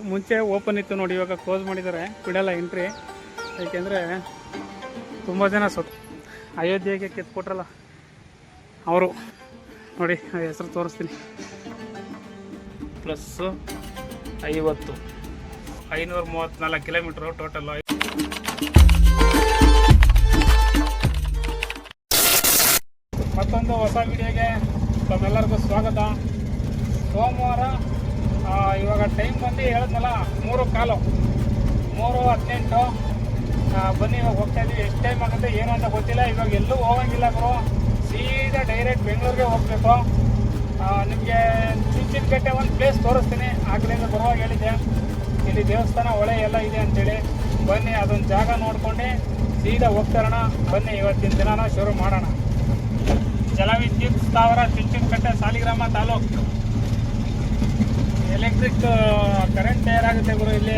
ಮುಂಚೆ ಓಪನ್ ಇತ್ತು ನೋಡಿ, ಇವಾಗ ಕ್ಲೋಸ್ ಮಾಡಿದ್ದಾರೆ. ಬಿಡಲ್ಲ ಎಂಟ್ರಿ ಯಾಕೆಂದ್ರೆ ತುಂಬ ಜನ ಸೊತ್, ಅಯೋಧ್ಯೆಗೆ ಕೆತ್ಕೊಟ್ರಲ್ಲ ಅವರು. ನೋಡಿ ಹೆಸರು ತೋರಿಸ್ತೀನಿ. ಪ್ಲಸ್ಸು ಐವತ್ತು. ಐನೂರ ಮೂವತ್ತ್ನಾಲ್ಕು ಕಿಲೋಮೀಟ್ರು ಟೋಟಲ್ಲು ಮತ್ತೊಂದು ಹೊಸ ವಿಡಿಯೋಗೆ ತಮ್ಮೆಲ್ಲರಿಗೂ ಸ್ವಾಗತ. ಸೋಮವಾರ ಇವಾಗ ಟೈಮ್ ಬಂದು ಹೇಳಿದ್ನಲ್ಲ, ಮೂರು ಕಾಲು. ಮೂರು ಹದಿನೆಂಟು. ಬನ್ನಿ, ಇವಾಗ ಹೋಗ್ತಾ ಇದ್ದೀವಿ ಎಷ್ಟು ಟೈಮ್ ಆಗುತ್ತೆ, ಏನು ಅಂತ ಗೊತ್ತಿಲ್ಲ. ಇವಾಗ ಎಲ್ಲೂ ಹೋಗಂಗಿಲ್ಲ ಗುರು. ಸೀದಾ ಡೈರೆಕ್ಟ್ ಬೆಂಗಳೂರಿಗೆ ಹೋಗಬೇಕು. ನಿಮಗೆ ಚುಂಚಿನಕಟ್ಟೆ ಒಂದು ಪ್ಲೇಸ್ ತೋರಿಸ್ತೀನಿ. ಆ ಕಡೆಯಿಂದ ಬರುವಾಗ ಹೇಳಿದ್ದೆ. ಇಲ್ಲಿ ದೇವಸ್ಥಾನ ಹೊಳೆ ಎಲ್ಲ ಇದೆ ಅಂತೇಳಿ. ಬನ್ನಿ, ಅದೊಂದು ಜಾಗ ನೋಡ್ಕೊಂಡು ಸೀದಾ ಹೋಗ್ತಾರಣ. ಬನ್ನಿ, ಇವತ್ತಿನ ದಿನನ ಶುರು ಮಾಡೋಣ. ಜಲವಿದ್ಯುತ್ ಸ್ಥಾವರ ಚುಂಚಿನಕಟ್ಟೆ ಸಾಲಿಗ್ರಾಮ ತಾಲೂಕು. ಎಲೆಕ್ಟ್ರಿಕ್ ಕರೆಂಟ್ ತಯಾರಾಗುತ್ತೆ ಗುರು ಇಲ್ಲಿ?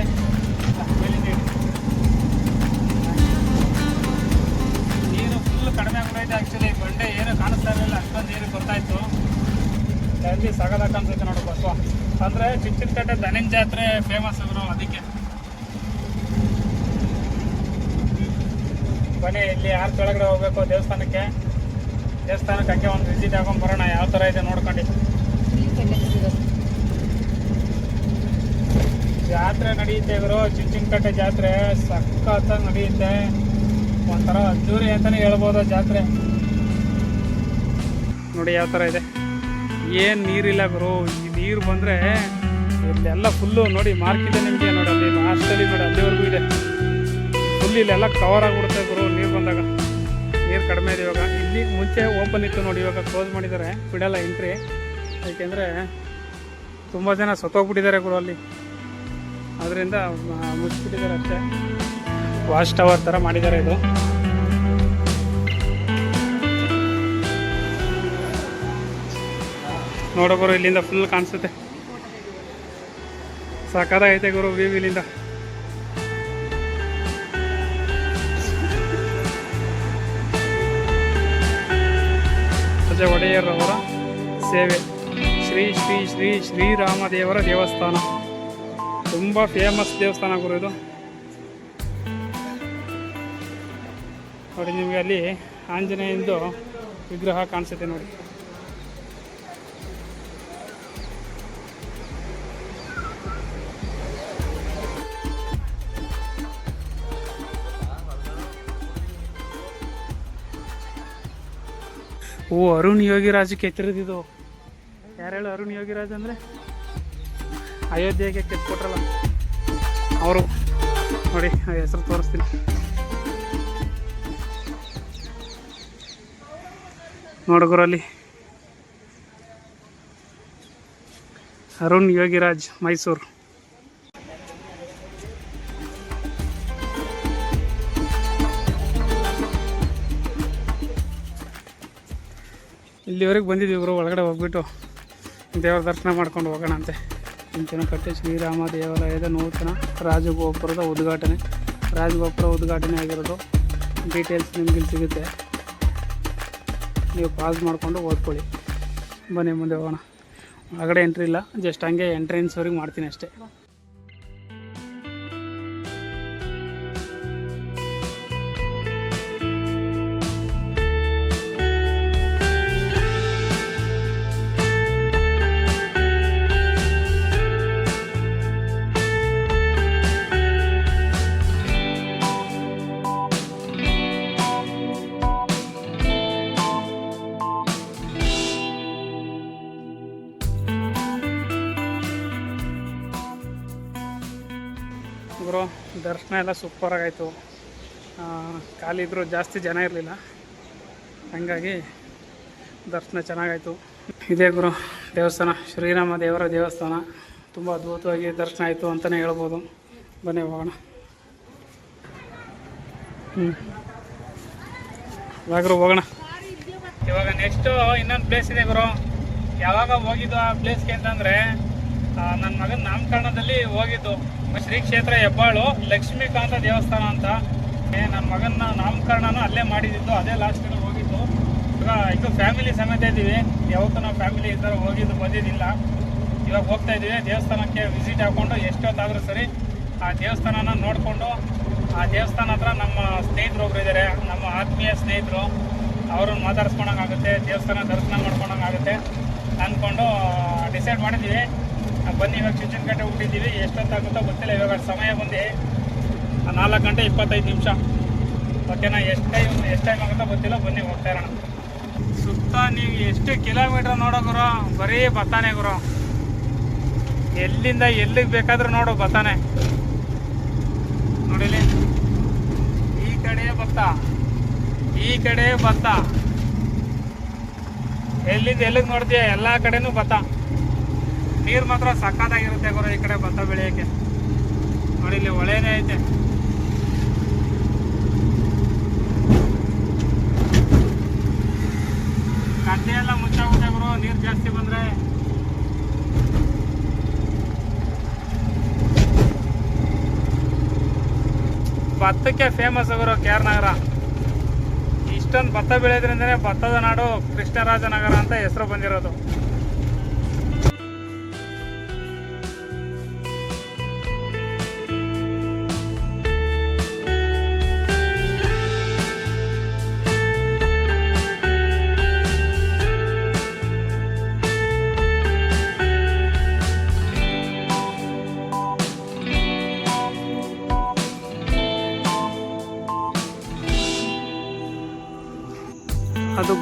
ನೀರು ಫುಲ್ ಕಡಿಮೆ ಆಗ್ಬಿಟ್ಟೈತೆ ಆ್ಯಕ್ಚುಲಿ ಬಂಡೆ ಏನು ಕಾಣಿಸ್ತಾ ಇರಲಿಲ್ಲ, ಅಷ್ಟೊಂದು ನೀರು ಗೊತ್ತಾಯ್ತು ಅಲ್ಲಿ ಸಾಗದ ಕಾಣಿಸುತ್ತೆ ನೋಡು ಬಸವ ಅಂದರೆ ಚುಂಚನಕಟ್ಟೆ ದನಿನ್ ಜಾತ್ರೆ ಫೇಮಸ್ ಗುರು ಅದಕ್ಕೆ. ಬನ್ನಿ, ಇಲ್ಲಿ ಯಾರು ಕೆಳಗಡೆ ಹೋಗ್ಬೇಕು ದೇವಸ್ಥಾನಕ್ಕೆ? ದೇವಸ್ಥಾನಕ್ಕೆ ಒಂದು ವಿಸಿಟ್ ಹಾಕೊಂಡ್ ಬರೋಣ, ಯಾವ ಥರ ಇದೆ ನೋಡ್ಕೊಂಡು. ಜಾತ್ರೆ ನಡೆಯುತ್ತೆ ಗುರು. ಚಿಂಚಿನಕಟ್ಟೆ ಜಾತ್ರೆ ಸಖತ್ತಾಗಿ ನಡೆಯುತ್ತೆ. ಒಂಥರ ಅದ್ದೂರಿ ಅಂತಾನೆ ಹೇಳ್ಬೋದು ಜಾತ್ರೆ. ನೋಡಿ ಯಾವ ಥರ ಇದೆ. ಏನು ನೀರಿಲ್ಲ ಗುರು. ಈ ನೀರು ಬಂದರೆ ಇಲ್ಲೆಲ್ಲ ಫುಲ್ಲು ನೋಡಿ ಮಾರ್ಕಿದೆ ನಿಮಗೆ ನೋಡಿ ಅಲ್ಲಿ ಲಾಸ್ಟಲ್ಲಿ ನೋಡಿ ಅಲ್ಲಿವರೆಗೂ ಇದೆ. ಫುಲ್ ಇಲ್ಲೆಲ್ಲ ಕವರ್ ಆಗಿಬಿಡುತ್ತೆ ಗುರು ನೀರು ಬಂದಾಗ. ನೀರು ಕಡಿಮೆ ಇದೆ ಇವಾಗ. ಇಲ್ಲಿ ಮುಂಚೆ ಓಪನ್ ಇತ್ತು ನೋಡಿ ಇವಾಗ ಕ್ಲೋಸ್ ಮಾಡಿದ್ದಾರೆ. ಬಿಡಲ್ಲ ಎಂಟ್ರಿ ಏಕೆಂದರೆ ತುಂಬ ಜನ ಸತ್ತೋಗ್ಬಿಟ್ಟಿದ್ದಾರೆ ಗುರು ಅಲ್ಲಿ. ಅದರಿಂದ ಮುಚ್ಚಿಬಿಟ್ಟಿದ್ದಾರೆ ಅಷ್ಟೇ ವಾಚ್ ಟವರ್ ಥರ ಮಾಡಿದ್ದಾರೆ ಇದು. ನೋಡೋ ಗುರು, ಇಲ್ಲಿಂದ ಫುಲ್ ಕಾಣಿಸುತ್ತೆ. ಸಾಕಾಗೈತೆ ಗುರು ವ್ಯೂ ಇಲ್ಲಿಂದ. ಅಜಯ ಒಡೆಯರ್ ಅವರ ಸೇವೆ. ಶ್ರೀ ಶ್ರೀ ಶ್ರೀ ಶ್ರೀರಾಮದೇವರ ದೇವಸ್ಥಾನ. ತುಂಬ ಫೇಮಸ್ ದೇವಸ್ಥಾನ ಗುರು ಇದು. ನೋಡಿ, ನಿಮಗೆ ಅಲ್ಲಿ ಆಂಜನೇಯಂದು ವಿಗ್ರಹ ಕಾಣಿಸುತ್ತೆ ನೋಡಿ. ಓ, ಅರುಣ್ ಯೋಗಿರಾಜ್ ಕೆತ್ತಿರೋದಿದು ಯಾರು ಹೇಳು ಅರುಣ್ ಯೋಗಿರಾಜ್ ಅಂದರೆ? ಅಯೋಧ್ಯೆಗೆ ಕೆತ್ಕೊಟ್ರಲ್ಲ ಅವರು. ನೋಡಿ ಹೆಸರು ತೋರಿಸ್ತೀನಿ. ನೋಡಗುರು ಅಲ್ಲಿ ಅರುಣ್ ಯೋಗಿರಾಜ್, ಮೈಸೂರು. ಇಲ್ಲಿವರೆಗೆ ಬಂದಿದ್ದೀವಿ ಇವರು ಒಳಗಡೆ ಹೋಗ್ಬಿಟ್ಟು ದೇವರ ದರ್ಶನ ಮಾಡ್ಕೊಂಡು ಹೋಗೋಣ ಅಂತೆ. ಕಟ್ಟೆ ಶ್ರೀರಾಮ ದೇವಾಲಯದ ನೂತನ ರಾಜಗೋಪುರದ ಉದ್ಘಾಟನೆ. ರಾಜಗೋಪುರ ಉದ್ಘಾಟನೆ ಆಗಿರೋದು ಡೀಟೇಲ್ಸ್ ನಿಮಗೆ ಸಿಗುತ್ತೆ. ನೀವು ಪಾಸ್ ಮಾಡಿಕೊಂಡು ಓದ್ಕೊಳ್ಳಿ. ಬನ್ನಿ ಮುಂದೆ ಹೋಗೋಣ. ಒಳಗಡೆ ಎಂಟ್ರಿ ಇಲ್ಲ. ಜಸ್ಟ್ ಹಂಗೆ ಎಂಟ್ರೆನ್ಸ್ವರೆಗೆ ಮಾಡ್ತೀನಿ ಅಷ್ಟೇ. ದರ್ಶನ ಎಲ್ಲ ಸೂಪರಾಗಾಯಿತು ಖಾಲಿ ಇದ್ದರೂ ಜಾಸ್ತಿ ಜನ ಇರಲಿಲ್ಲ. ಹಾಗಾಗಿ ದರ್ಶನ ಚೆನ್ನಾಗಾಯಿತು. ಇದೇ ಗುರು, ದೇವಸ್ಥಾನ, ಶ್ರೀರಾಮ ದೇವರ ದೇವಸ್ಥಾನ. ತುಂಬ ಅದ್ಭುತವಾಗಿ ದರ್ಶನ ಆಯಿತು ಅಂತಲೇ ಹೇಳ್ಬೋದು. ಬನ್ನಿ ಹೋಗೋಣ. ಹ್ಞೂ ಇವಾಗ್ರು ಹೋಗೋಣ. ಇವಾಗ ನೆಕ್ಸ್ಟು ಇನ್ನೊಂದು ಪ್ಲೇಸ್ ಇದೆ ಗುರು. ಯಾವಾಗ ಹೋಗಿದ್ದು ಆ ಪ್ಲೇಸ್ಗೆ ಅಂತಂದರೆ ನನ್ನ ಮಗನ ನಾಮಕರಣದಲ್ಲಿ ಹೋಗಿದ್ದು. ಶ್ರೀ ಕ್ಷೇತ್ರ ಹೆಬ್ಬಾಳು, ಲಕ್ಷ್ಮೀಕಾಂತ ದೇವಸ್ಥಾನ ಅಂತ. ನನ್ನ ಮಗನ ನಾಮಕರಣನೂ ಅಲ್ಲೇ ಮಾಡಿದ್ದು, ಅದೇ ಲಾಸ್ಟ್ ಹೋಗಿದ್ದು. ಇವಾಗ ಇದು ಫ್ಯಾಮಿಲಿ ಸಮೇತ ಇದ್ದೀವಿ. ಯಾವತ್ತೂ ನಾವು ಫ್ಯಾಮಿಲಿ ಈ ಥರ ಹೋಗಿದ್ದು ಬಂದಿದ್ದಿಲ್ಲ. ಇವಾಗ ಹೋಗ್ತಾ ಇದ್ದೀವಿ. ದೇವಸ್ಥಾನಕ್ಕೆ ವಿಸಿಟ್ ಹಾಕ್ಕೊಂಡು ಎಷ್ಟೊತ್ತಾದರೂ ಸರಿ ಆ ದೇವಸ್ಥಾನನ ನೋಡಿಕೊಂಡು, ಆ ದೇವಸ್ಥಾನ ಹತ್ರ ನಮ್ಮ ಸ್ನೇಹಿತರು ಒಬ್ರು ಇದ್ದಾರೆ ನಮ್ಮ ಆತ್ಮೀಯ ಸ್ನೇಹಿತರು, ಅವ್ರನ್ನ ಮಾತಾಡ್ಸ್ಕೊಳಂಗಾಗುತ್ತೆ ದೇವಸ್ಥಾನ ದರ್ಶನ ಮಾಡ್ಕೊಳಂಗಾಗುತ್ತೆ ಅಂದ್ಕೊಂಡು ಡಿಸೈಡ್ ಮಾಡಿದ್ದೀವಿ. ಬನ್ನಿ ಇವಾಗ ಚುಂಚನಕಟ್ಟೆ ಹುಟ್ಟಿದ್ದೀವಿ. ಎಷ್ಟೊತ್ತಾಗುತ್ತೋ ಗೊತ್ತಿಲ್ಲ. ಇವಾಗ ಸಮಯ ಬಂದು ನಾಲ್ಕು ಗಂಟೆ ಇಪ್ಪತ್ತೈದು ನಿಮಿಷ. ಓಕೆನಾ? ಎಷ್ಟು ಟೈಮ್ ಎಷ್ಟು ಟೈಮ್ ಆಗುತ್ತೋ ಗೊತ್ತಿಲ್ಲ. ಬನ್ನಿ ಹೋಗ್ತಾ ಇರೋಣ. ಸುತ್ತ ನೀವು ಎಷ್ಟು ಕಿಲೋಮೀಟ್ರ್ ನೋಡೋ ಗುರು? ಬರೀ ಬತ್ತಾನೆ ಗುರು. ಎಲ್ಲಿಂದ ಎಲ್ಲಿಗೆ ಬೇಕಾದ್ರೂ ನೋಡು ಬತ್ತಾನೆ. ನೋಡಿಲಿ ಈ ಕಡೆ ಭತ್ತ ಈ ಕಡೆ ಭತ್ತ ಎಲ್ಲಿಂದ ಎಲ್ಲಿಗೆ ನೋಡ್ತೀಯ? ಎಲ್ಲ ಕಡೆನೂ ಭತ್ತ ನೀರು ಮಾತ್ರ ಸಕ್ಕತ್ತಾಗಿರುತ್ತೆ ಗುರು ಈ ಕಡೆ ಭತ್ತ ಬೆಳೆಯಕ್ಕೆ. ನೋಡಿ ಇಲ್ಲಿ ಹೊಳೆನೇ ಐತೆ. ಗದ್ದೆ ಎಲ್ಲ ಮುಚ್ಚಾಗುತ್ತೆ ಗುರು, ನೀರು ಜಾಸ್ತಿ ಬಂದ್ರೆ. ಭತ್ತಕ್ಕೆ ಫೇಮಸ್ ಗುರು ಕೆ ಆರ್ ನಗರ. ಇಷ್ಟೊಂದು ಭತ್ತ ಬೆಳೆಯೋದ್ರಿಂದನೇ ಭತ್ತದ ನಾಡು ಕೃಷ್ಣರಾಜನಗರ ಅಂತ ಹೆಸರು ಬಂದಿರೋದು.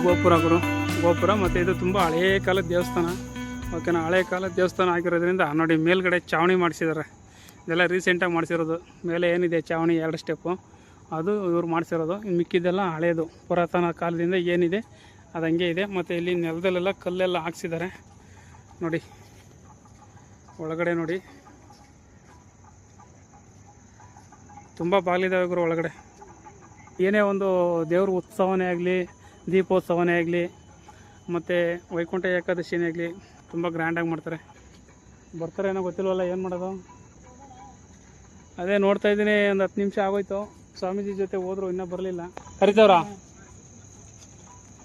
ಗೋಪುರ ಗುರು. ಗೋಪುರ ಮತ್ತು ಇದು ತುಂಬ ಹಳೇ ಕಾಲದ ದೇವಸ್ಥಾನ. ಓಕೆನಾ? ಹಳೆ ಕಾಲದ ದೇವಸ್ಥಾನ ಆಗಿರೋದ್ರಿಂದ ನೋಡಿ ಮೇಲ್ಗಡೆ ಚಾವಣಿ ಮಾಡಿಸಿದ್ದಾರೆ ಇದೆಲ್ಲ ರೀಸೆಂಟಾಗಿ ಮಾಡಿಸಿರೋದು. ಮೇಲೆ ಏನಿದೆ ಚಾವಣಿ? ಎರಡು ಸ್ಟೆಪ್ಪು ಅದು ಇವ್ರು ಮಾಡಿಸಿರೋದು. ಇನ್ನು ಮಿಕ್ಕಿದ್ದೆಲ್ಲ ಹಳೆಯದು ಪುರಾತನ ಕಾಲದಿಂದ ಏನಿದೆ ಅದು ಹಂಗೆ ಇದೆ. ಮತ್ತು ಇಲ್ಲಿ ನೆಲದಲ್ಲೆಲ್ಲ ಕಲ್ಲೆಲ್ಲ ಹಾಕ್ಸಿದ್ದಾರೆ ನೋಡಿ. ಒಳಗಡೆ ನೋಡಿ. ತುಂಬ ಬಾಗಿಲಿದ್ದಾವೆ ಗುರು ಒಳಗಡೆ. ಏನೇ ಒಂದು ದೇವ್ರ ಉತ್ಸವನೇ ಆಗಲಿ ದೀಪೋತ್ಸವನೇ ಆಗಲಿ, ಮತ್ತು ವೈಕುಂಠ ಏಕಾದಶಿನೇ ಆಗಲಿ ತುಂಬ ಗ್ರ್ಯಾಂಡಾಗಿ ಮಾಡ್ತಾರೆ. ಬರ್ತಾರೆ ಏನೋ ಗೊತ್ತಿಲ್ವಲ್ಲ, ಏನು ಮಾಡೋದು? ಅದೇ ನೋಡ್ತಾ ಇದ್ದೀನಿ, ಒಂದು ಹತ್ತು ನಿಮಿಷ ಆಗೋಯ್ತು. ಸ್ವಾಮೀಜಿ ಜೊತೆ ಹೋದ್ರು, ಇನ್ನೂ ಬರಲಿಲ್ಲ. ಕರಿತವ್ರಾ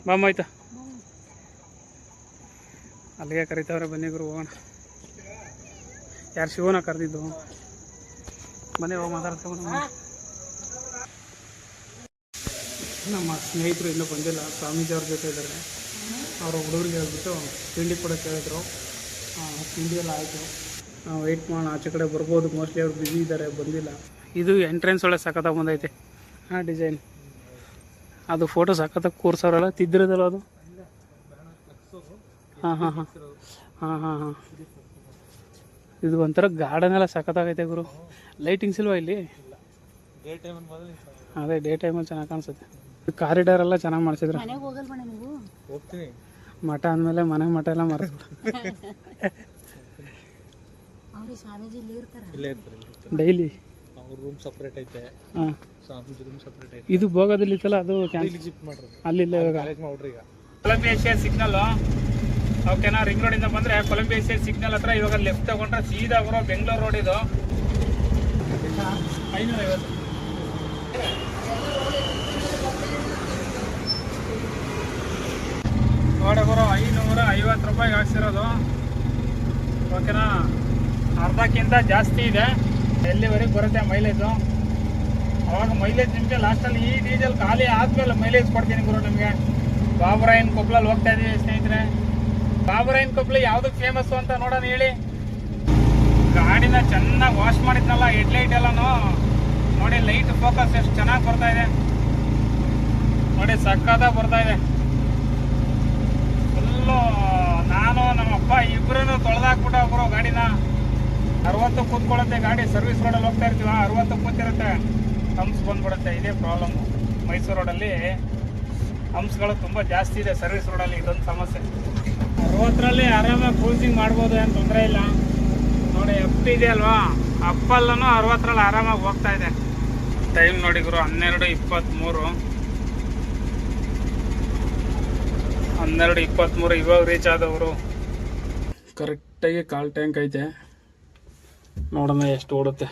ಬಾಮ್ಮ ಆಯ್ತಾ? ಅಲ್ಲಿಗೆ ಕರಿತಾವ್ರೆ ಬನ್ನಿ ಗುರು, ಹೋಗೋಣ. ಯಾರು ಶಿವನ ಕರೆದಿದ್ದು? ಬನ್ನಿ ಹೋಗಿ ಮಾತಾಡ್ಸ್ಕೊಂಡು ನಮ್ಮ ಸ್ನೇಹಿತರು ಇನ್ನೂ ಬಂದಿಲ್ಲ. ಸ್ವಾಮೀಜಿ ಅವ್ರ ಜೊತೆ ಇದ್ದಾರೆ. ಅವರ ಹುಡುಗರಿಗೆ ಹೇಳ್ಬಿಟ್ಟು ತಿಂಡಿ ಕೂಡ ಕೇಳಿದ್ರು. ತಿಂಡಿ ಎಲ್ಲ ಆಯಿತು. ವೆಯ್ಟ್ ಮಾಡೋಣ ಆಚೆ ಕಡೆ ಬರ್ಬೋದು. ಮೋಸ್ಟ್ಲಿ ಅವ್ರು ಬ್ಯುಸಿ ಇದ್ದಾರೆ ಬಂದಿಲ್ಲ. ಇದು ಎಂಟ್ರೆನ್ಸ್ ಒಳಗೆ ಸಖತ್ತಾಗಿ ಬಂದೈತೆ. ಹಾಂ ಡಿಸೈನ್ ಅದು ಫೋಟೋ ಸಖತ್ತಾಗಿ ಕೂರ್ಸೋರಲ್ಲ? ತಿದ್ದಿರೋದಲ್ಲ ಅದು? ಹಾಂ ಹಾಂ ಹಾಂ. ಹಾಂ ಹಾಂ ಹಾಂ. ಇದು ಒಂಥರ ಗಾರ್ಡನ್ ಎಲ್ಲ ಸಖತ್ತಾಗೈತೆ ಗುರು. ಲೈಟಿಂಗ್ಸ್ ಇಲ್ವಾ ಇಲ್ಲಿ? ಅದೇ ಡೇ ಟೈಮಲ್ಲಿ ಚೆನ್ನಾಗಿ ಕಾಣಿಸುತ್ತೆ. ಕಾರಿಡಾರ್ ಎಲ್ಲ ಚೆನ್ನಾಗಿ ಮಾಡಿಸಿದ್ರು. ಮನೆಗೆ ಹೋಗಲ್ವಣ ನೀವು? ಹೋಗ್ತೀನಿ. ಮಠ ಅಂದಮೇಲೆ ಮನೆ ಮಠ ಎಲ್ಲ ಮರ ಅವ್ರು ಸ್ವಾಮೀಜಿ ಇಲ್ಲಿ ಇರ್ತಾರ? ಇಲ್ಲೇ ಇರ್ತಾರೆ ಡೈಲಿ? ಅವ್ರ ರೂಮ್ ಸಪ್ರೇಟ್ ಐತೆ. ಹಾಂ. ಸ್ವಾಮೀಜಿ ರೂಮ್ ಸಪ್ರೇಟ್ ಐತೆ. ಇದು ಭೋಗದಲ್ಲಿ ಇತ್ತಲ್ಲ ಅದು ಕ್ಯಾನ್ಸಲ್ ಇಲ್ಲಿ ಮಾಡ್ರಿ. ಅಲ್ಲಿಲ್ಲ ಇವಾಗ. ಕಾಲೇಜ್ ಮಾಡ್ರಿ ಈಗ. ಕೊಲಂಬಿಯಾ ಸಿಗ್ನಲ್ ಓಕೆನಾ? ರಿಂಗ್ ರೋಡಿಂದ ಬಂದರೆ ಕೊಲಂಬಿಯಾ ಸಿಗ್ನಲ್ ಹತ್ರ ಇವಾಗ ಲೆಫ್ಟ್ ತಗೊಂಡ್ರೆ ಸೀದಾ ಬರೋ ಬೆಂಗಳೂರು ರೋಡ್ ಇದು. ಐನೂರ ಐವತ್ತು ನೋಡಿ ಐನೂರ ಐವತ್ತು ರೂಪಾಯಿಗೆ ಹಾಕ್ಸಿರೋದು. ಓಕೆನಾ? ಅರ್ಧಕ್ಕಿಂತ ಜಾಸ್ತಿ ಇದೆ. ಎಲ್ಲಿವರೆಗೆ ಬರುತ್ತೆ ಮೈಲೇಜು ಅವಾಗ ಮೈಲೇಜ್ ನಿಮಗೆ ಲಾಸ್ಟಲ್ಲಿ ಈ ಡೀಸೆಲ್ ಖಾಲಿ ಆದಮೇಲೆ ಮೈಲೇಜ್ ಕೊಡ್ತೀನಿ ಗುರು ನಿಮಗೆ. ಬಾಬುರಾಯನ್ ಕೊಪ್ಪಳಲ್ಲಿ ಹೋಗ್ತಾ ಇದ್ದೀವಿ ಸ್ನೇಹಿತರೆ. ಬಾಬುರಾಯನ್ ಕೊಪ್ಪಳ ಯಾವುದು ಫೇಮಸ್ಸು ಅಂತ ನೋಡೋಣ ಹೇಳಿ. ಗಾಡಿನ ಚೆನ್ನಾಗಿ ವಾಶ್ ಮಾಡಿದ್ನಲ್ಲ ಹೆಡ್ಲೈಟ್ ಎಲ್ಲನೂ? ನೋಡಿ ಲೈಟ್ ಫೋಕಸ್ ಎಷ್ಟು ಚೆನ್ನಾಗಿ ಬರ್ತಾ ಇದೆ. ನೋಡಿ ಸಕ್ಕತ್ತಾಗಿ ಬರ್ತಾ ಇದೆ. ಫುಲ್ಲು ನಾನು ನಮ್ಮಪ್ಪ ಇಬ್ಬರೂ ತೊಳೆದಾಕ್ಬಿಟ್ಟು ಒಬ್ಬರು ಗಾಡಿನ ಅರವತ್ತು ಕೂತ್ಕೊಳ್ಳುತ್ತೆ. ಗಾಡಿ ಸರ್ವಿಸ್ ರೋಡಲ್ಲಿ ಹೋಗ್ತಾ ಇರ್ತೀವ. ಅರವತ್ತು ಕೂತಿರುತ್ತೆ. ಹಂಪ್ಸ್ ಬಂದ್ಬಿಡುತ್ತೆ. ಇದೇ ಪ್ರಾಬ್ಲಮ್ಮು ಮೈಸೂರು ರೋಡಲ್ಲಿ ಹಂಪ್ಸ್ಗಳು ತುಂಬ ಜಾಸ್ತಿ ಇದೆ ಸರ್ವಿಸ್ ರೋಡಲ್ಲಿ ಇದೊಂದು ಸಮಸ್ಯೆ. ಅರವತ್ತರಲ್ಲಿ ಆರಾಮಾಗಿ ಕ್ರೂಸಿಂಗ್ ಮಾಡ್ಬೋದು, ಏನು ತೊಂದರೆ ಇಲ್ಲ. ನೋಡಿ ಅಪ್ ಇದೆ ಅಲ್ವಾ? ಅಪ್ಪಲ್ಲೂ ಅರವತ್ತರಲ್ಲಿ ಆರಾಮಾಗಿ ಹೋಗ್ತಾ ಇದೆ. ಟೈಮ್ ನೋಡಿದ್ರು ಹನ್ನೆರಡು ಇಪ್ಪತ್ತ್ಮೂರು ಹನ್ನೆರಡು ಇಪ್ಪತ್ತ್ಮೂರು ಇವಾಗ ರೀಚ್ ಆದವರು. ಕರೆಕ್ಟಾಗಿ ಕಾಲ್ ಟ್ಯಾಂಕ್ ಐತೆ. ನೋಡೋಣ ಎಷ್ಟು ಓಡುತ್ತೆ.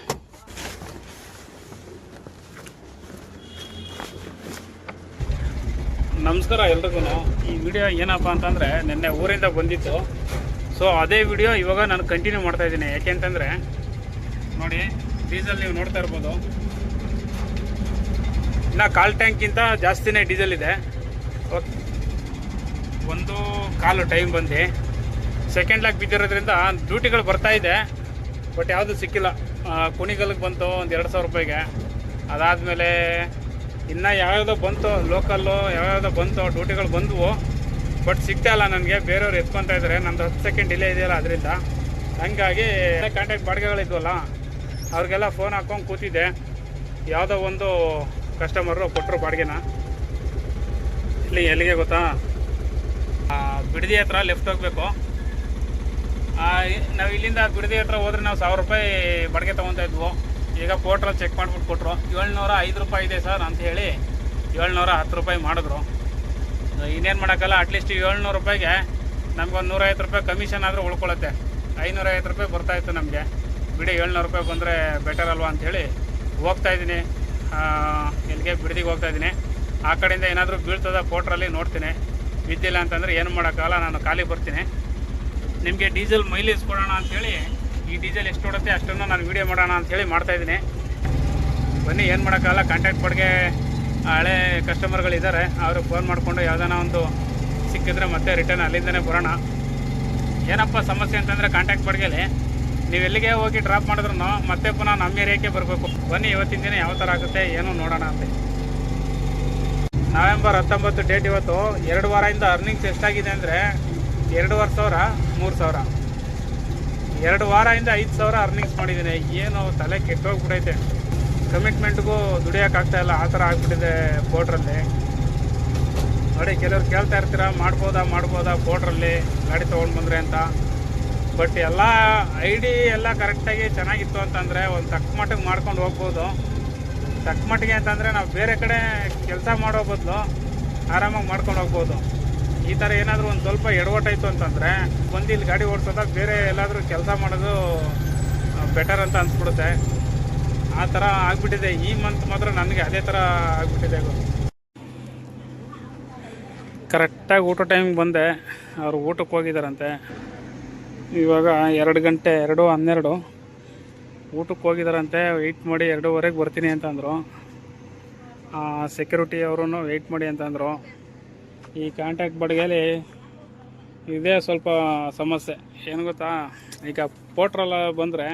ನಮಸ್ಕಾರ ಎಲ್ರಿಗೂ. ಈ ವಿಡಿಯೋ ಏನಪ್ಪ ಅಂತಂದರೆ ನಿನ್ನೆ ಊರಿಂದ ಬಂದಿತ್ತು. ಸೊ ಅದೇ ವಿಡಿಯೋ ಇವಾಗ ನಾನು ಕಂಟಿನ್ಯೂ ಮಾಡ್ತಾ ಇದ್ದೀನಿ. ಯಾಕೆಂತಂದರೆ ನೋಡಿ ಡೀಸೆಲ್ ನೀವು ನೋಡ್ತಾ ಇರ್ಬೋದು. ಇನ್ನು ಕಾಲ್ ಟ್ಯಾಂಕ್ಗಿಂತ ಜಾಸ್ತಿನೇ ಡೀಸೆಲ್ ಇದೆ. ಓಕ್- ಒಂದು ಕಾಲು ಟೈಮ್ ಬಂದು. ಸೆಕೆಂಡ್ ಲಾಕ್ ಬಿದ್ದಿರೋದ್ರಿಂದ ಡ್ಯೂಟಿಗಳು ಬರ್ತಾ ಇದೆ. ಬಟ್ ಯಾವುದು ಸಿಕ್ಕಿಲ್ಲ. ಕುಣಿಗಲ್ಗೆ ಬಂತು ಒಂದು ಎರಡು ಸಾವಿರ ರೂಪಾಯಿಗೆ. ಅದಾದಮೇಲೆ ಇನ್ನು ಯಾವ್ಯಾವುದೋ ಬಂತು ಲೋಕಲ್ಲು ಯಾವ್ಯಾವುದೋ ಬಂತು ಡ್ಯೂಟಿಗಳು ಬಂದವು. ಬಟ್ ಸಿಗ್ತಾ ಇಲ್ಲ ನನಗೆ. ಬೇರೆಯವ್ರು ಎತ್ಕೊತಾ ಇದ್ದಾರೆ ನಂದು ಹತ್ತು ಸೆಕೆಂಡ್ ಡಿಲೇ ಇದೆಯಲ್ಲ ಅದರಿಂದ. ಹಂಗಾಗಿ ಕಾಂಟ್ಯಾಕ್ಟ್ ಬಾಡಿಗೆಗಳಿದ್ವಲ್ಲ ಅವ್ರಿಗೆಲ್ಲ ಫೋನ್ ಹಾಕೊಂಡು ಕೂತಿದ್ದೆ. ಯಾವುದೋ ಒಂದು ಕಸ್ಟಮರು ಕೊಟ್ಟರು ಬಾಡಿಗೆನ. ಇಲ್ಲಿ ಎಲ್ಲಿಗೆ ಗೊತ್ತಾ? ಬಿಡದಿ ಹತ್ರ ಲೆಫ್ಟ್ ಹೋಗಬೇಕು. ನಾವು ಇಲ್ಲಿಂದ ಬಿಡದಿ ಹತ್ರ ಹೋದ್ರೆ ನಾವು ಸಾವಿರ ರೂಪಾಯಿ ಬಾಡಿಗೆ ತೊಗೊತಾ ಇದ್ವು. ಈಗ ಪೋರ್ಟ್ರಲ್ಲಿ ಚೆಕ್ ಮಾಡಿಬಿಟ್ಟು ಕೊಟ್ಟರು ಏಳ್ನೂರ ಐದು ರೂಪಾಯಿ ಇದೆ ಸರ್ ಅಂತ ಹೇಳಿ ಏಳ್ನೂರ ಹತ್ತು ರೂಪಾಯಿ ಮಾಡಿದ್ರು. ಇನ್ನೇನು ಮಾಡೋಕ್ಕಲ್ಲ ಅಟ್ಲೀಸ್ಟ್ ಏಳ್ನೂರು ರೂಪಾಯಿಗೆ ನಮ್ಗೊಂದು ನೂರೈವತ್ತು ರೂಪಾಯಿ ಕಮಿಷನ್ ಆದರೂ ಉಳ್ಕೊಳ್ಳುತ್ತೆ. ಐನೂರೈವತ್ತು ರೂಪಾಯಿ ಬರ್ತಾಯಿತ್ತು ನಮಗೆ. ಬಿಡಿ ಏಳ್ನೂರು ರೂಪಾಯಿ ಬಂದರೆ ಬೆಟರ್ ಅಲ್ವಾ ಅಂಥೇಳಿ ಹೋಗ್ತಾ ಇದ್ದೀನಿ. ಎಲ್ಲಿಗೆ ಬಿಡದಿಗೆ ಹೋಗ್ತಾ ಇದ್ದೀನಿ. ಆ ಕಡೆಯಿಂದ ಏನಾದರೂ ಬೀಳ್ತದ ಪೋಟ್ರಲ್ಲಿ ನೋಡ್ತೀನಿ. ಬಿದ್ದಿಲ್ಲ ಅಂತಂದರೆ ಏನು ಮಾಡೋಕ್ಕಾಗಲ್ಲ, ನಾನು ಖಾಲಿ ಬರ್ತೀನಿ. ನಿಮಗೆ ಡೀಸೆಲ್ ಮೈಲೇಜ್ ಕೊಡೋಣ ಅಂಥೇಳಿ ಈ ಡೀಸೆಲ್ ಎಷ್ಟು ಕೊಡುತ್ತೆ ಅಷ್ಟನ್ನು ನಾನು ವೀಡಿಯೋ ಮಾಡೋಣ ಅಂಥೇಳಿ ಮಾಡ್ತಾಯಿದ್ದೀನಿ ಬನ್ನಿ, ಏನು ಮಾಡೋಕ್ಕಾಗಲ್ಲ ಕಾಂಟ್ಯಾಕ್ಟ್ ಬಗ್ಗೆ ಹಳೆ ಕಸ್ಟಮರ್ಗಳಿದ್ದಾರೆ ಅವರು ಫೋನ್ ಮಾಡಿಕೊಂಡು ಯಾವ್ದಾನ ಒಂದು ಸಿಕ್ಕಿದ್ರೆ ಮತ್ತೆ ರಿಟರ್ನ್ ಅಲ್ಲಿಂದನೇ ಬರೋಣ. ಏನಪ್ಪ ಸಮಸ್ಯೆ ಅಂತಂದರೆ ಕಾಂಟ್ಯಾಕ್ಟ್ ಬಡ್ಗೆಲಿ ನೀವು ಎಲ್ಲಿಗೆ ಹೋಗಿ ಡ್ರಾಪ್ ಮಾಡಿದ್ರು ಮತ್ತೆ ಪುನಃ ನಮ್ಮ ಏರಿಯಾಕ್ಕೆ ಬರಬೇಕು. ಬನ್ನಿ, ಇವತ್ತಿನ ದಿನ ಯಾವ ಥರ ಆಗುತ್ತೆ, ಏನು ನೋಡೋಣ ಅಂತ ನವೆಂಬರ್ ಹತ್ತೊಂಬತ್ತು ಡೇಟ್ ಇವತ್ತು ಎರಡು ವಾರದಿಂದ ಅರ್ನಿಂಗ್ಸ್ ಎಷ್ಟಾಗಿದೆ ಅಂದರೆ ಎರಡೂವರೆ ಸಾವಿರ, ಮೂರು ಸಾವಿರ. ಎರಡು ವಾರದಿಂದ ಐದು ಸಾವಿರ ಅರ್ನಿಂಗ್ಸ್ ಮಾಡಿದ್ದೀನಿ. ಏನು ತಲೆ ಕೆಟ್ಟೋಗ್ಬಿಟ್ಟೈತೆ ಕಮಿಟ್ಮೆಂಟ್ಗೂ ದುಡಿಯೋಕ್ಕಾಗ್ತಾ ಇಲ್ಲ ಆ ಥರ ಆಗ್ಬಿಟ್ಟಿದೆ ಬೋರ್ಡ್ರಲ್ಲಿ ನೋಡಿ, ಕೆಲವ್ರು ಕೇಳ್ತಾ ಇರ್ತೀರ, ಮಾಡ್ಬೋದಾ ಮಾಡ್ಬೋದಾ ಬೋರ್ಡ್ರಲ್ಲಿ ಗಾಡಿ ತೊಗೊಂಡು ಬಂದರೆ ಅಂತ. ಬಟ್ ಎಲ್ಲ ಐ ಡಿ ಎಲ್ಲ ಕರೆಕ್ಟಾಗಿ ಚೆನ್ನಾಗಿತ್ತು ಅಂತಂದರೆ ಒಂದು ತಕ್ಕ ಮಟ್ಟಿಗೆ ಮಾಡ್ಕೊಂಡು ಹೋಗ್ಬೋದು. ತಕ್ಕ ಮಟ್ಟಿಗೆ ಅಂತಂದರೆ ನಾವು ಬೇರೆ ಕಡೆ ಕೆಲಸ ಮಾಡೋ ಬದಲು ಆರಾಮಾಗಿ ಮಾಡ್ಕೊಂಡು ಹೋಗ್ಬೋದು. ಈ ಥರ ಏನಾದರೂ ಒಂದು ಸ್ವಲ್ಪ ಎಡವಟ್ಟಾಯಿತು ಅಂತಂದರೆ ಬಂದು ಇಲ್ಲಿ ಗಾಡಿ ಓಡಿಸೋದಾಗ ಬೇರೆ ಎಲ್ಲಾದರೂ ಕೆಲಸ ಮಾಡೋದು ಬೆಟರ್ ಅಂತ ಅನಿಸ್ಬಿಡುತ್ತೆ. ಆ ಥರ ಆಗ್ಬಿಟ್ಟಿದೆ. ಈ ಮಂತ್ ಮಾತ್ರ ನನಗೆ ಅದೇ ಥರ ಆಗಿಬಿಟ್ಟಿದೆ ಕರೆಕ್ಟಾಗಿ ಊಟ ಟೈಮಿಗೆ ಬಂದೆ. ಅವರು ಊಟಕ್ಕೆ ಹೋಗಿದ್ದಾರಂತೆ. ಇವಾಗ ಎರಡು ಗಂಟೆ, ಎರಡು ಹನ್ನೆರಡು. ಊಟಕ್ಕೆ ಹೋಗಿದಾರಂತೆ. ವೆಯ್ಟ್ ಮಾಡಿ ಎರಡೂವರೆಗೆ ಬರ್ತೀನಿ ಅಂತಂದರು ಸೆಕ್ಯೂರಿಟಿ ಅವರು ವೆಯ್ಟ್ ಮಾಡಿ ಅಂತಂದರು ಈ ಕಾಂಟ್ಯಾಕ್ಟ್ ಬಡ್ಗೆಲಿ ಇದೇ ಸ್ವಲ್ಪ ಸಮಸ್ಯೆ. ಏನು ಗೊತ್ತಾ? ಈಗ ಪೋಟ್ರಲ್ಲ ಬಂದರೆ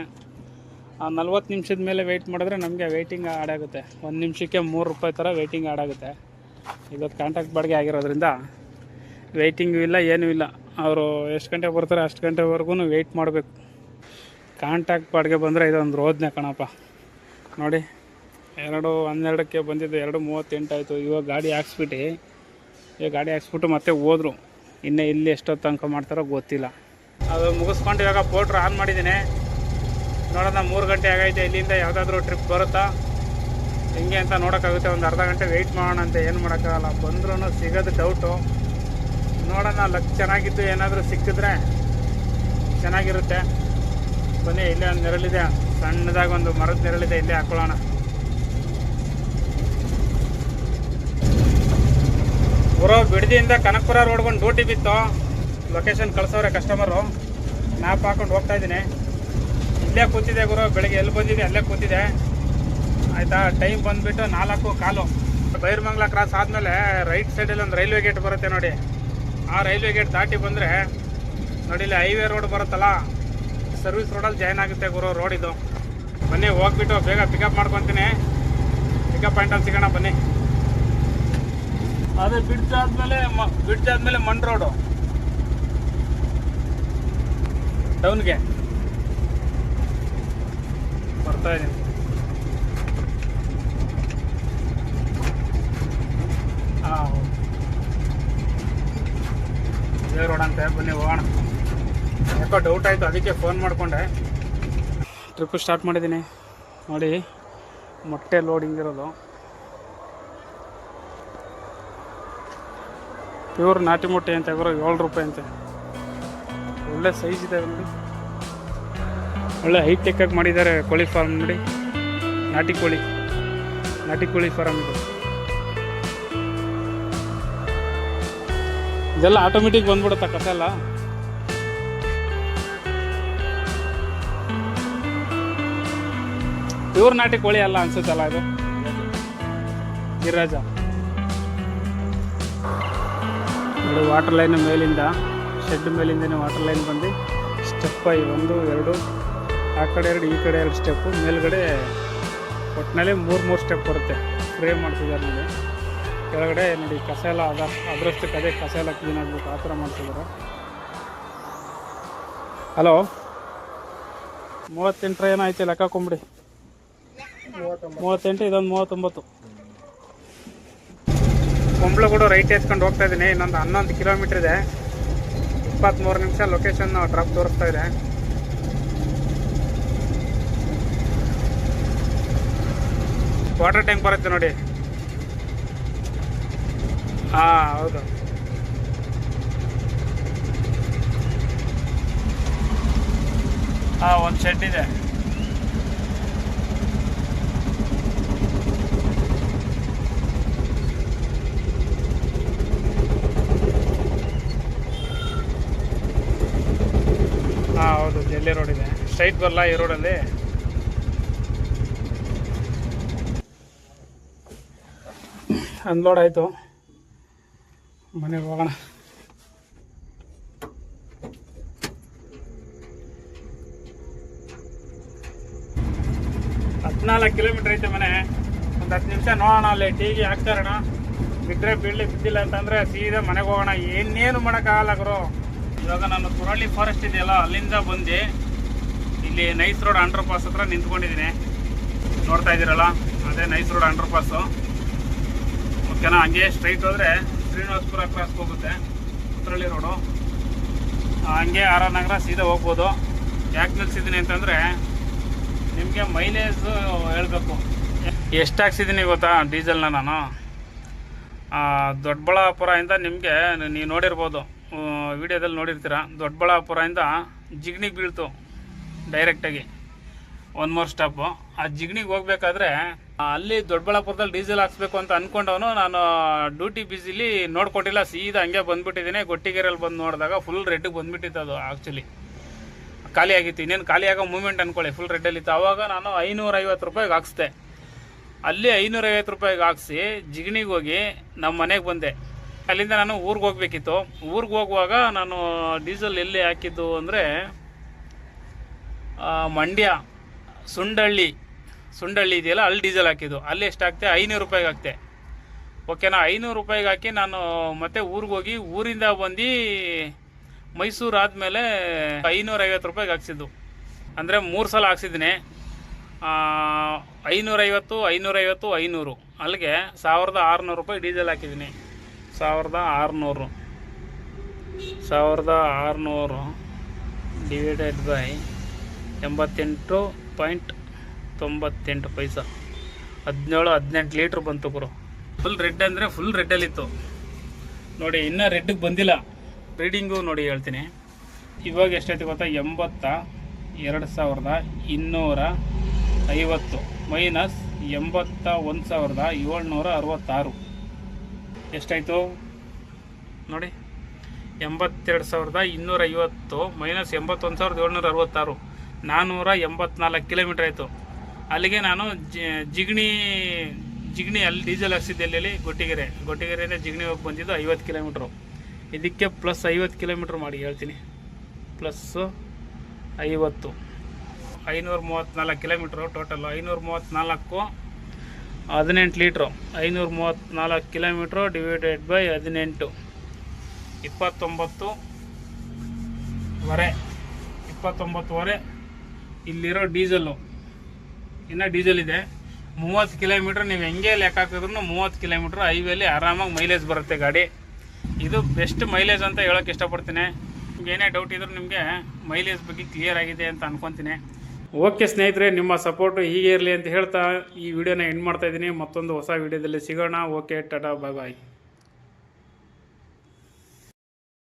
ಆ ನಲ್ವತ್ತು ನಿಮಿಷದ ಮೇಲೆ ವೆಯ್ಟ್ ಮಾಡಿದ್ರೆ ನಮಗೆ ವೆಯ್ಟಿಂಗ್ ಆಡಾಗುತ್ತೆ ಒಂದು ನಿಮಿಷಕ್ಕೆ ಮೂರು ರೂಪಾಯಿ ಥರ ವೆಯ್ಟಿಂಗ್ ಆಡಾಗುತ್ತೆ ಇವತ್ತು ಕಾಂಟ್ಯಾಕ್ಟ್ ಬಾಡಿಗೆ ಆಗಿರೋದ್ರಿಂದ ವೆಯ್ಟಿಂಗು ಇಲ್ಲ, ಏನೂ ಇಲ್ಲ. ಅವರು ಎಷ್ಟು ಗಂಟೆಗೆ ಬರ್ತಾರೆ ಅಷ್ಟು ಗಂಟೆವರೆಗೂ ವೆಯ್ಟ್ ಮಾಡಬೇಕು. ಕಾಂಟ್ಯಾಕ್ಟ್ ಬಾಡಿಗೆ ಬಂದರೆ ಇದೊಂದು ರೋದನೆ ಕಣಪ್ಪ. ನೋಡಿ, ಎರಡು ಹನ್ನೆರಡಕ್ಕೆ ಬಂದಿದ್ದು, ಎರಡು ಮೂವತ್ತೆಂಟಾಯಿತು ಇವಾಗ ಗಾಡಿ ಹಾಕ್ಸ್ಬಿಟ್ಟು ಈಗ ಗಾಡಿ ಹಾಕ್ಸ್ಬಿಟ್ಟು ಮತ್ತೆ ಹೋದ್ರು. ಇನ್ನೇ ಇಲ್ಲಿ ಎಷ್ಟೊತ್ತು ತನಕ ಮಾಡ್ತಾರೋ ಗೊತ್ತಿಲ್ಲ. ಅದು ಮುಗಿಸ್ಕೊಂಡು ಇವಾಗ ಪೋಟ್ರ್ ಆನ್ ಮಾಡಿದ್ದೀನಿ. ನೋಡೋಣ, ಮೂರು ಗಂಟೆ ಆಗೈತೆ. ಇಲ್ಲಿಂದ ಯಾವುದಾದ್ರೂ ಟ್ರಿಪ್ ಬರುತ್ತಾ? ಹೆಂಗೆ ಅಂತ ನೋಡೋಕ್ಕಾಗುತ್ತೆ. ಒಂದು ಅರ್ಧ ಗಂಟೆ ವೆಯ್ಟ್ ಮಾಡೋಣ ಅಂತ ಏನು ಮಾಡೋಕ್ಕಾಗಲ್ಲ. ಬಂದ್ರೂ ಸಿಗೋದು ಡೌಟು ನೋಡೋಣ ಲಕ್ ಚೆನ್ನಾಗಿದ್ದು ಏನಾದರೂ ಸಿಕ್ಕಿದ್ರೆ ಚೆನ್ನಾಗಿರುತ್ತೆ. ಬನ್ನಿ ಇಲ್ಲೇ ಒಂದು ನೆರಳಿದೆ. ಸಣ್ಣದಾಗಿ ಒಂದು ಮರದ ನೆರಳಿದೆ, ಇಲ್ಲೇ ಹಾಕೊಳ್ಳೋಣ. ಗುರು ಬಿಡದಿಯಿಂದ ಕನಕಪುರ ರೋಡ್ಗೊಂಡು ಡ್ಯೂಟಿ ಬಿತ್ತು. ಲೊಕೇಶನ್ ಕಳ್ಸೋರೆ ಕಸ್ಟಮರು ಮ್ಯಾಪ್ ಹಾಕೊಂಡು ಹೋಗ್ತಾ ಇದ್ದೀನಿ. ಇಲ್ಲೇ ಕೂತಿದೆ ಗುರು, ಬೆಳಿಗ್ಗೆ ಎಲ್ಲಿ ಬಂದಿದೆ ಅಲ್ಲೇ ಕೂತಿದೆ. ಆಯಿತಾ ಟೈಮ್ ಬಂದುಬಿಟ್ಟು ನಾಲ್ಕು ಕಾಲು. ಬೈರ್ಮಂಗ್ಲ ಕ್ರಾಸ್ ಆದಮೇಲೆ ರೈಟ್ ಸೈಡಲ್ಲಿ ಒಂದು ರೈಲ್ವೆ ಗೇಟ್ ಬರುತ್ತೆ ನೋಡಿ. ಆ ರೈಲ್ವೆ ಗೇಟ್ ದಾಟಿ ಬಂದರೆ ನೋಡಿ, ಇಲ್ಲಿ ಹೈವೇ ರೋಡ್ ಬರುತ್ತಲ್ಲ ಸರ್ವಿಸ್ ರೋಡಲ್ಲಿ ಜಾಯ್ನ್ ಆಗುತ್ತೆ ಗುರು ರೋಡ್ ಇದು. ಬನ್ನಿ, ಹೋಗ್ಬಿಟ್ಟು ಬೇಗ ಪಿಕಪ್ ಮಾಡ್ಕೊತೀನಿ. ಪಿಕಪ್ ಪಾಯಿಂಟಲ್ಲಿ ಸಿಗೋಣ, ಬನ್ನಿ. ಅದೇ ಬ್ರಿಡ್ಜ್ ಆದಮೇಲೆ ಬ್ರಿಡ್ಜ್ ಆದಮೇಲೆ ಮಣ್ ರೋಡು ಟೌನ್ಗೆ ಬರ್ತಾ ಇದ್ದೀನಿ ಹಾಂ ರೋಡ್ ಅಂತ, ಬನ್ನಿ, ಹೋಗೋಣ. ಯಾಕೋ ಡೌಟ್ ಆಯಿತು, ಅದಕ್ಕೆ ಫೋನ್ ಮಾಡಿಕೊಂಡೆ. ಟ್ರಿಪ್ಪು ಸ್ಟಾರ್ಟ್ ಮಾಡಿದ್ದೀನಿ. ನೋಡಿ, ಮೊಟ್ಟೆ ಲೋಡಿಂಗ್ ಇರೋದು. ಪ್ಯೂರ್ ನಾಟಿ ಮೊಟ್ಟೆ ಅಂತ ಬರೋ ಏಳು ರೂಪಾಯಿ ಅಂತೆ. ಒಳ್ಳೆ ಸೈಜ್ ಇದೆ ನೋಡಿ. ಒಳ್ಳೆ ಹೈಟೆಕ್ಕಾಗಿ ಮಾಡಿದ್ದಾರೆ ಕೋಳಿ ಫಾರ್ಮ್ ನೋಡಿ. ನಾಟಿ ಕೋಳಿ. ನಾಟಿ ಕೋಳಿ ಫಾರಮ್ ಇದು. ಇದೆಲ್ಲ ಆಟೋಮೆಟಿಕ್ ಬಂದ್ಬಿಡುತ್ತಾ ಕಥೆ ಎಲ್ಲ ಪ್ಯೂರ್ ನಾಟಿ ಕೋಳಿ ಅಲ್ಲ ಅನ್ಸುತ್ತಲ್ಲ ಇದು? ಗಿರಿರಾಜ. ನೋಡಿ ವಾಟರ್ ಲೈನ್ ಮೇಲಿಂದ ಶೆಡ್ ಮೇಲಿಂದನೇ ವಾಟರ್ ಲೈನ್ ಬಂದು ಸ್ಟೆಪ್ ಆಗಿ ಒಂದು, ಎರಡು, ಆ ಕಡೆ ಎರಡು, ಈ ಕಡೆ ಎರಡು ಸ್ಟೆಪ್ಪು ಮೇಲ್ಗಡೆ ಒಟ್ಟಿನಲ್ಲಿ ಮೂರು ಮೂರು ಸ್ಟೆಪ್ ಬರುತ್ತೆ. ಫ್ರೇಮ್ ಮಾಡ್ತಿದ್ದಾರೆ ನೋಡಿ. ಕೆಳಗಡೆ ನೋಡಿ, ಕಸ ಎಲ್ಲ ಅದ ಅದರಷ್ಟು ಅದೇ ಕಸ ಎಲ್ಲ ಕ್ಲೀನ್ ಆಗಬೇಕು, ಆ ಥರ ಮಾಡ್ತಿದ್ದಾರೆ ಹಲೋ ಮೂವತ್ತೆಂಟರ ಏನಾಯ್ತು ಲೆಕ್ಕ ಹಾಕೊಂಬಿಡಿ. ಮೂವತ್ತೆಂಟು, ಇದೊಂದು ಮೂವತ್ತೊಂಬತ್ತು. ಕೂಡ ರೈಟ್ ಎತ್ಕೊಂಡು ಹೋಗ್ತಾ ಇದ್ದೀನಿ ಇನ್ನೊಂದು ಹನ್ನೊಂದು ಕಿಲೋಮೀಟ್ರ್ ಇದೆ. ಇಪ್ಪತ್ತ್ಮೂರು ನಿಮಿಷ ಲೊಕೇಶನ್ ಡ್ರಾಪ್ ತೋರಿಸ್ತಾ ಇದೆ. ವಾಟರ್ ಟ್ಯಾಂಕ್ ಬರುತ್ತೆ ನೋಡಿ. ಹಾಂ, ಹೌದು. ಹಾಂ, ಒಂದು ಶೆಡ್ ಇದೆ. ರೋಡಿದೆ ರೋಡ್ ಇದೆ. ಸ್ಟ್ರೈಟ್ ಬರಲ್ಲ ಈ ರೋಡಲ್ಲಿ ಅನ್ಲೋಡ್ ಆಯಿತು. ಮನೆಗೆ ಹೋಗೋಣ. ಹದಿನಾಲ್ಕು ಕಿಲೋಮೀಟ್ರ್ ಐತೆ ಮನೆ. ಒಂದು ಹತ್ತು ನಿಮಿಷ ನೋಡೋಣ ಅಲ್ಲಿ. ಟೀಗೆ ಹಾಕ್ತಾರಣ ಬಿದ್ದರೆ ಬೀಳಲಿ ಬಿದ್ದಿಲ್ಲ ಅಂತಂದರೆ ಸೀದಾ ಮನೆಗೆ ಹೋಗೋಣ. ಏನೇನು ಮಾಡೋಕ್ಕಾಗಲ್ಲ ಗುರು. ಇವಾಗ ನಾನು ಕುರಳಿ ಫಾರೆಸ್ಟ್ ಇದೆಯಲ್ಲ, ಅಲ್ಲಿಂದ ಬಂದು ಇಲ್ಲಿ ನೈಸ್ ರೋಡ್ ಅಂಡರ್ ಪಾಸ್ ಹತ್ರ ನಿಂತ್ಕೊಂಡಿದ್ದೀನಿ. ನೋಡ್ತಾ ಇದ್ದೀರಲ್ಲ, ಅದೇ ನೈಸ್ ರೋಡ್ ಅಂಡರ್ ಪಾಸು ಓಕೆನಾ? ಹಂಗೆ ಸ್ಟ್ರೈಟ್ ಹೋದರೆ ಶ್ರೀನಿವಾಸಪುರ ಕ್ರಾಸ್ ಹೋಗುತ್ತೆ ಕುತ್ರಳ್ಳಿ ರೋಡು ಹಂಗೆ ಆರ್ ಆರ್ ನಗರ ಸೀದಾ ಹೋಗ್ಬೋದು. ಯಾಕೆ ನಿಲ್ಸಿದ್ದೀನಿ ಅಂತಂದರೆ ನಿಮಗೆ ಮೈಲೇಜ್ ಹೇಳಬೇಕು. ಎಷ್ಟು ಹಾಕ್ಸಿದ್ದೀನಿ ಗೊತ್ತಾ ಡೀಸೆಲ್ನ ನಾನು? ದೊಡ್ಡಬಳ್ಳಾಪುರದಿಂದ ನಿಮಗೆ ನೀವು ನೋಡಿರ್ಬೋದು. ವಿಡಿಯೋದಲ್ಲಿ ನೋಡಿರ್ತೀರ, ದೊಡ್ಡಬಳ್ಳಾಪುರದಿಂದ ಜಿಗ್ನಿಗೆ ಬೀಳ್ತು ಡೈರೆಕ್ಟಾಗಿ ಒನ್ ಮೋರ್ ಸ್ಟಾಪು ಆ ಜಿಗ್ನಿಗೆ ಹೋಗ್ಬೇಕಾದ್ರೆ ಅಲ್ಲಿ ದೊಡ್ಡಬಳ್ಳಾಪುರದಲ್ಲಿ ಡೀಸೆಲ್ ಹಾಕ್ಸ್ಬೇಕು ಅಂತ ಅಂದ್ಕೊಂಡವನು ನಾನು ಡ್ಯೂಟಿ ಬಿಸಿಲಿ ನೋಡ್ಕೊಟ್ಟಿಲ್ಲ, ಸೀದಾ ಹಂಗೆ ಬಂದ್ಬಿಟ್ಟಿದ್ದೀನಿ. ಗೊಟ್ಟಿಗೆರೆಯಲ್ಲಿ ಬಂದು ನೋಡಿದಾಗ ಫುಲ್ ರೆಡ್ಗೆ ಬಂದ್ಬಿಟ್ಟಿತ್ತು ಅದು ಆ್ಯಕ್ಚುಲಿ ಖಾಲಿ ಆಗಿತ್ತು. ಇನ್ನೇನು ಖಾಲಿ ಆಗೋ ಮೂಮೆಂಟ್ ಅಂದ್ಕೊಳ್ಳಿ ಫುಲ್ ರೆಡ್ಡಲ್ಲಿತ್ತು ಆವಾಗ ನಾನು ಐನೂರೈವತ್ತು ರೂಪಾಯಿಗೆ ಹಾಕ್ಸ್ದೆ. ಅಲ್ಲಿ ಐನೂರೈವತ್ತು ರೂಪಾಯಿಗೆ ಹಾಕ್ಸಿ ಜಿಗಣಿಗೆ ಹೋಗಿ ನಮ್ಮ ಮನೆಗೆ ಬಂದೆ. ಅಲ್ಲಿಂದ ನಾನು ಊರಿಗೆ ಹೋಗ್ಬೇಕಿತ್ತು. ಊರಿಗೆ ಹೋಗುವಾಗ ನಾನು ಡೀಸೆಲ್ ಎಲ್ಲಿ ಹಾಕಿದ್ದು ಅಂದರೆ ಮಂಡ್ಯ ಸುಂಡಳ್ಳಿ ಸುಂಡಳ್ಳಿ ಇದೆಯಲ್ಲ, ಅಲ್ಲಿ ಡೀಸೆಲ್ ಹಾಕಿದ್ದು. ಅಲ್ಲಿ ಎಷ್ಟು ಹಾಕ್ತೆ ಐನೂರು ರೂಪಾಯಿಗೆ ಹಾಕ್ತೆ ಓಕೆನಾ ಐನೂರು ರೂಪಾಯಿಗೆ ಹಾಕಿ ನಾನು ಮತ್ತೆ ಊರಿಗೆ ಹೋಗಿ ಊರಿಂದ ಬಂದು ಮೈಸೂರು ಆದಮೇಲೆ ಐನೂರೈವತ್ತು ರೂಪಾಯಿಗೆ ಹಾಕ್ಸಿದ್ದು. ಅಂದರೆ ಮೂರು ಸಲ ಹಾಕ್ಸಿದ್ದೀನಿ ಐನೂರೈವತ್ತು ಐನೂರೈವತ್ತು, ಐನೂರು. ಅಲ್ಲಿಗೆ ಸಾವಿರದ ಆರುನೂರು ರೂಪಾಯಿ ಡೀಸೆಲ್ ಹಾಕಿದ್ದೀನಿ. ಸಾವಿರದ ಆರುನೂರು. ಸಾವಿರದ ಆರುನೂರು ಡಿವೈಡೆಡ್ ಬೈ ಎಂಬತ್ತೆಂಟು ಪಾಯಿಂಟ್ ತೊಂಬತ್ತೆಂಟು ಪೈಸ. ಹದಿನೇಳು, ಹದಿನೆಂಟು ಲೀಟ್ರ್ ಬಂತು ಗುರು. ಫುಲ್ ರೆಡ್ ಅಂದರೆ ಫುಲ್ ರೆಡ್ಡಲ್ಲಿತ್ತು ನೋಡಿ, ಇನ್ನೂ ರೆಡ್ಗೆ ಬಂದಿಲ್ಲ. ರೀಡಿಂಗು ನೋಡಿ ಹೇಳ್ತೀನಿ. ಇವಾಗ ಎಷ್ಟೈತಿ ಗೊತ್ತಾ? ಎಂಬತ್ತ ಎರಡು ಸಾವಿರದ ಇನ್ನೂರ ಐವತ್ತು. ಮೈನಸ್ ಎಂಬತ್ತ ಒಂದು ಸಾವಿರದ ಏಳ್ನೂರ ಅರವತ್ತಾರು. ಎಷ್ಟಾಯಿತು? ನೋಡಿ, ಎಂಬತ್ತೆರಡು ಸಾವಿರದ ಇನ್ನೂರ ಐವತ್ತು ಮೈನಸ್ ಎಂಬತ್ತೊಂದು ಸಾವಿರದ ಏಳ್ನೂರ ಅರವತ್ತಾರು ನಾನ್ನೂರ ಎಂಬತ್ನಾಲ್ಕು ಕಿಲೋಮೀಟ್ರ್ ಆಯಿತು. ಅಲ್ಲಿಗೆ ನಾನು ಜಿಗಣಿ ಜಿಗಣಿ ಅಲ್ಲಿ ಡೀಸೆಲ್ ಹಾಕ್ಸಿದ್ದೆ ಎಲ್ಲೆಲ್ಲಿ ಗೊಟ್ಟಿಗೆರೆ. ಗೊಟ್ಟಿಗೆರೆಯಿಂದ ಜಿಗಣಿ ಹೋಗಿ ಬಂದಿದ್ದು ಐವತ್ತು ಕಿಲೋಮೀಟ್ರು. ಇದಕ್ಕೆ ಪ್ಲಸ್ ಐವತ್ತು ಕಿಲೋಮೀಟ್ರ್ ಮಾಡಿ, ಹೇಳ್ತೀನಿ. ಪ್ಲಸ್ಸು ಐವತ್ತು. ಐನೂರ ಮೂವತ್ತ್ನಾಲ್ಕು ಕಿಲೋಮೀಟ್ರು ಟೋಟಲ್ಲು. ಐನೂರ ಮೂವತ್ತ್ನಾಲ್ಕು ಹದಿನೆಂಟು ಲೀಟ್ರು, ಐನೂರ ಮೂವತ್ತ್ನಾಲ್ಕು ಕಿಲೋಮೀಟ್ರು ಡಿವೈಡೆಡ್ ಬೈ ಹದಿನೆಂಟು. ಇಪ್ಪತ್ತೊಂಬತ್ತು ವರೆ, ಇಪ್ಪತ್ತೊಂಬತ್ತುವರೆ ಇಲ್ಲಿರೋ ಡೀಸೆಲ್ಲು. ಇನ್ನು ಡೀಸೆಲ್ ಇದೆ. ಮೂವತ್ತು ಕಿಲೋಮೀಟ್ರ್ ನೀವು ಹೆಂಗೆ ಲೆಕ್ಕ ಹಾಕಿದ್ರು ಮೂವತ್ತು ಕಿಲೋಮೀಟ್ರ್ ಹೈವೇಲಿ ಆರಾಮಾಗಿ ಮೈಲೇಜ್ ಬರುತ್ತೆ ಗಾಡಿ. ಇದು ಬೆಸ್ಟ್ ಮೈಲೇಜ್ ಅಂತ ಹೇಳೋಕ್ಕೆ ಇಷ್ಟಪಡ್ತೀನಿ. ನಿಮ್ಗೆ ಏನೇ ಡೌಟ್ ಇದ್ರೂ ನಿಮಗೆ ಮೈಲೇಜ್ ಬಗ್ಗೆ ಕ್ಲಿಯರ್ ಆಗಿದೆ ಅಂತ ಅನ್ಕೊತೀನಿ. ಓಕೆ ಸ್ನೇಹಿತರೆ, ನಿಮ್ಮ ಸಪೋರ್ಟು ಹೀಗೆ ಇರಲಿ ಅಂತ ಹೇಳ್ತಾ ಈ ವಿಡಿಯೋನ ಎಂಡ್ ಮಾಡ್ತಾ ಇದ್ದೀನಿ. ಮತ್ತೊಂದು ಹೊಸ ವಿಡಿಯೋದಲ್ಲಿ ಸಿಗೋಣ. ಓಕೆ, ಟಾಟಾ ಬಾಯ್ ಬಾಯ್